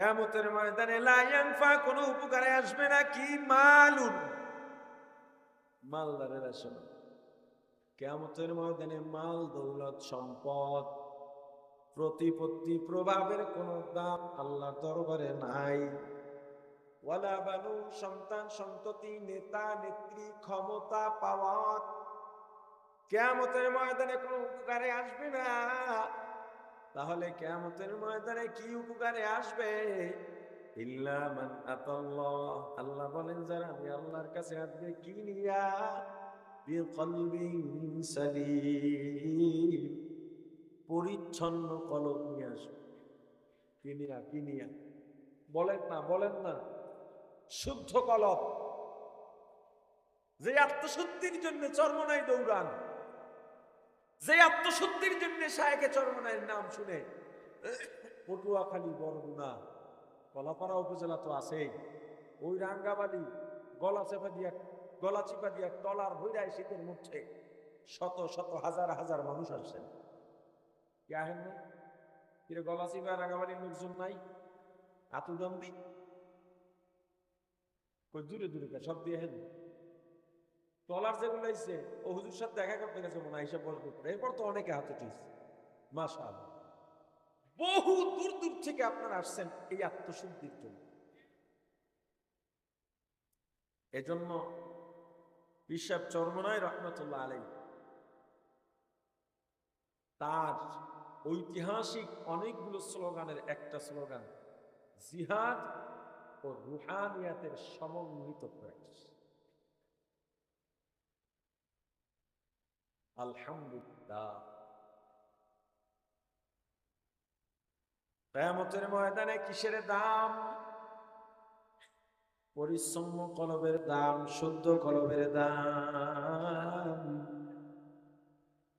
কেমতের ময়দানে লায়ানফা কোনো উপকারে আসবে না। কি মালুন মালদারের আসলে। কেমতের ময়দানে মাল, দৌলত, সম্পদ, প্রতিপত্তি, প্রভাবের কোনো দাম আল্লাহর দরবারে নাই। ওয়ালা বানু, সন্তান, সন্ততি, নেতা, নেত্রী, ক্ষমতা, পাওয়ার। কেয়ামতের ময়দানে কোনো উপকারে আসবে না। তাহলে কেয়ামতের ময়দানে কি উপকারে আসবে? আল্লাহ বলেন, যারা আমি আল্লাহর কাছে আসবে কি নিয়া? পরিচ্ছন্ন কলব নিয়ে আসবে। কি নিয়া কি নিয়া? বলেন না বলেন না। শুদ্ধ কলব যে আত্মশুদ্ধির জন্য চর্মনাই দৌড়ান। যে আত্মশুদ্ধির জন্য শায়কে চর্মনাইয়ের নাম শুনে পটুয়াখালী, বরগুনা, কলাপাড়া উপজেলা তো আছেই। ওই রাঙ্গাবালি গলা চেপা দিয়া গলা চিপা দিয়া টলার হইরায় শীতের মধ্যে শত শত, হাজার হাজার মানুষ আসছেন। কি আহেন না কিরে গলা চিপা রাঙ্গাবালির লোকজন নাই? আতুদন্দি কই দূরে দূরে সব দিয়ে হেন টলার যেগুলো আইছে ও হুজুর সাথে দেখা করতে গেছে মনে হয়, হিসাব বসবে এরপর তো অনেকে হাত উঠিয়েছে মাশাল বহু দূর দূর থেকে আপনারা আসছেন এই আত্মশুদ্ধির জন্য। এজন্য বিশ্বাব চর্মনায় রহমতুল্লাহ আলাই তার ঐতিহাসিক অনেকগুলো স্লোগানের একটা স্লোগান, জিহাদ ও রুহানিয়াতের সমন্বিত প্রয়াস আলহামদুলিল্লাহ। কেয়ামতের ময়দানে কিসের দাম? পরিশ্রম কলবের দাম, শুদ্ধ কলবের দাম।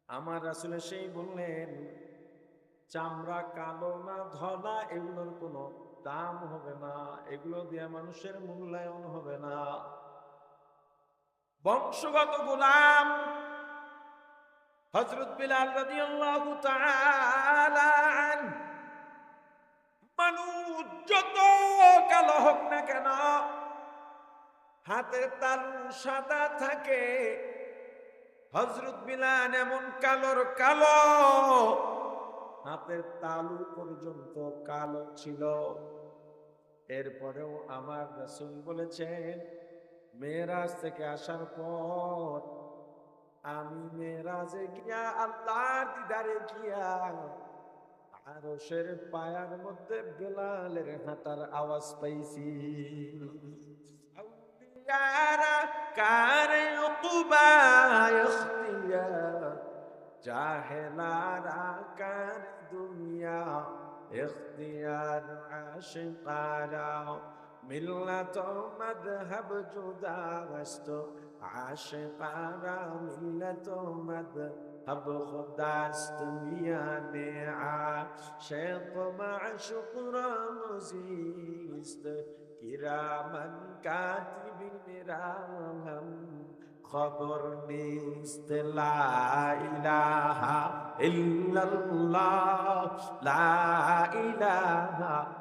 আমার আসলে সেই বললেন, চামড়া কালো না ধলা এগুলোর কোনো দাম হবে না। এগুলো দিয়ে মানুষের মূল্যায়ন হবে না। বংশগত গোলাম হজরত বিলাল রাদিয়াল্লাহু তাআলা মানুষ যত কালো হোক না কেন, হাতের তালু সাদা থাকে। হজরত বিলান এমন কালোর কালো, হাতের তালু পর্যন্ত কালো ছিল। এরপরেও আমার রসুল বলেছেন, মেয়েরাজ থেকে আসার পর আমি মেয়েরাজে গিয়া আল্লাহর দিদারে গিয়া আরশের পায়ার মধ্যে বেলালের হাঁটার আওয়াজ পাইছি। কারে জাহেলারা কার দুনিয়া, ইখতিয়ার আশিকারা ملة مذهب جدا لست عاشقا ملة مذهب خدا است میان عاشق معشوق را مزیست. گیرا من کاتب میرا هم خبر نیست. لا اله الا الله لا اله الا الله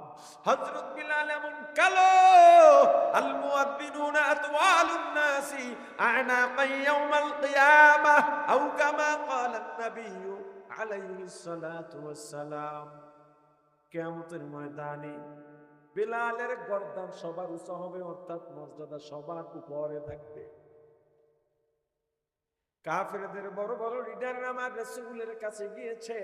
হযরত বিলাল এমন কালো আল মুয়াদ্দিনুনা আতওয়ালুন নাসি আনাকা ইয়াউমাল কিয়ামাহ আও কামা ক্বালা an-নাবিয়্যু আলাইহিস সালাতু ওয়াস সালাম কিয়ামতের ময়দানে বিলালের গর্দান সবার উঁচা হবে, অর্থাৎ মর্যাদা সবার উপরে থাকবে। কাফেরদের বড় বড় লিডার আমার রসুলের কাছে গিয়েছে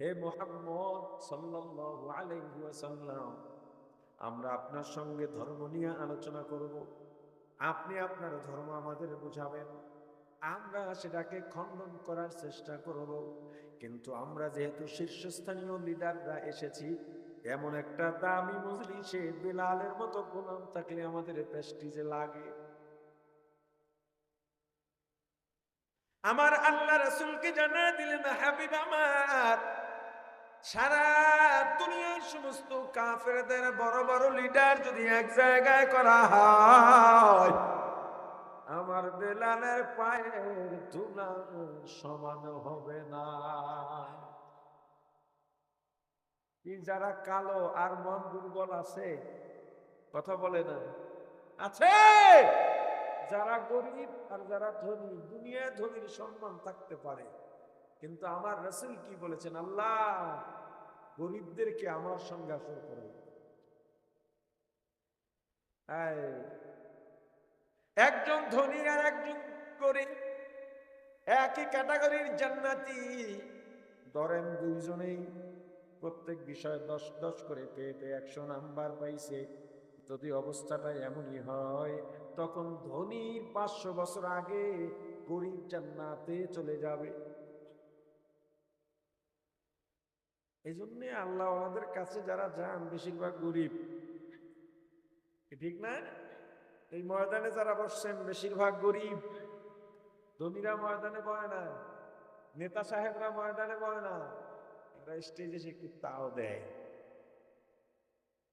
হে মোহাম্মদ সাল্লাল্লাহু আলাইহি ওয়াসাল্লাম, আমরা আপনার সঙ্গে ধর্ম নিয়ে আলোচনা করব। আপনি আপনার ধর্ম আমাদের বুঝাবেন। আমরা সেটাকে খণ্ডন করার চেষ্টা করব। কিন্তু আমরা যেহেতু শীর্ষস্থানীয় লিডাররা এসেছি, এমন একটা দামি মজলিসে বিলালের মতো গোলাম থাকলে আমাদের প্রেস্টিজে লাগে। আমার আল্লাহ রাসূলকে জানা দিলেন, হাবিব আমার সারা দুনিয়ার সমস্ত কাফেরদের বড় বড় লিডার যদি এক জায়গায় করা হয়, আমার বেলালের পায়ের ধুলা সমান হবে না। যারা কালো আর মন দুর্বল আছে, কথা বলে না। আছে! যারা গরিব আর যারা ধনী, দুনিয়ায় ধনীর সম্মান থাকতে পারে। কিন্তু আমার রসুল কি বলেছেন? আল্লাহ, গরিবদেরকে আমার সঙ্গে আসর করে। একজন ধনী আর একজন গরিব, একই ক্যাটাগরির জান্নাতি, ধরেন দুইজনেই প্রত্যেক বিষয়ে দশ দশ করে পেয়ে পেয়ে একশো নাম্বার পাইছে। যদি অবস্থাটা এমনই হয়, তখন ধনীর পাঁচশো বছর আগে গরিব জান্নাতে চলে যাবে। এই জন্যে আল্লাহ আমাদের কাছে যারা যান, বেশিরভাগ গরিব। ঠিক না? এই ময়দানে যারা বসছেন, বেশিরভাগ গরিব। ধনীরা ময়দানে বয় না, নেতা সাহেবরা ময়দানে বয় না। এরা স্টেজে এসে একটু তাও দেয়।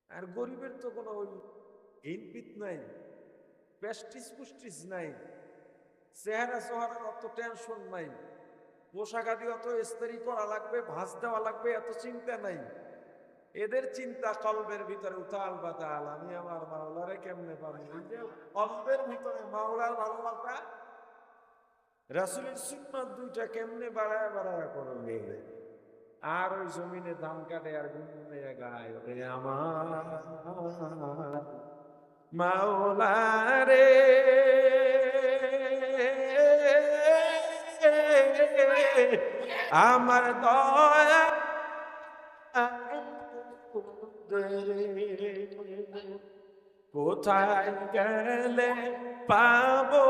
আর গরিবের তো কোনো ওই ইনপিত নাই প্যাস্টিস পুস্টিস নাই চেহারা চেহারার অত টেনশন নাই। পোশাক আদি অত ইস্তারি করা লাগবে, ভাঁজ দেওয়া লাগবে, এত চিন্তা নাই। এদের চিন্তা কলবের ভিতরে, উতাল বাতাল, আমি আমার মাওলারে কেমনে পাবো কলবের ভিতরে মাওলার ভালোবাসা, রাসুলের সুন্নত দুইটা কেমনে বাড়ায় বাড়ায় করবে আর ওই জমিনে ধান কাটে আর গুনগুনে গায় ওরে আমার মাওলারে। আমার দয়া। কোথায় গেলে পাবো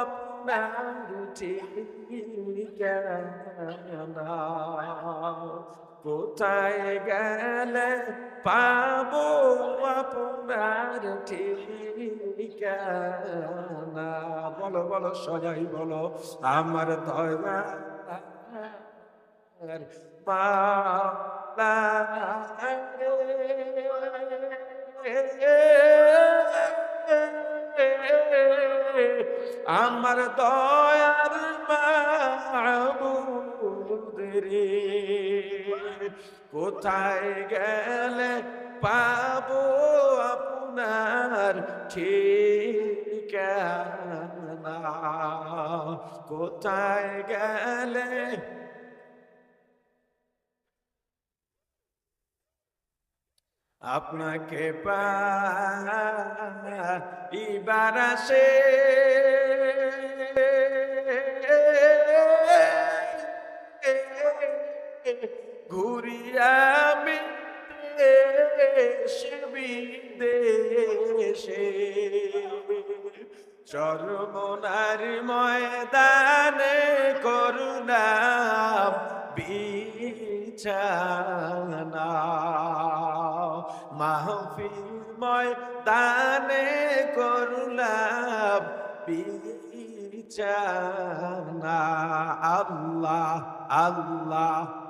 আপনার ঠিকানা? কোথায় গেলে পাবো আপনার ঠিকানা? বলো বলো সজাই বলো আমার দয়া পালা কোথায় গেলে পাবো আপনার ঠিকানা? কোথায় গেলে? আপনাকে পাইবার আসে ঘুরিয়ামি দেশে বিদেশে। চরমনার ময়দানে করুণা বিছানা। মাহফিলময় দানে করুলাম বিছানা। আল্লাহ আল্লাহ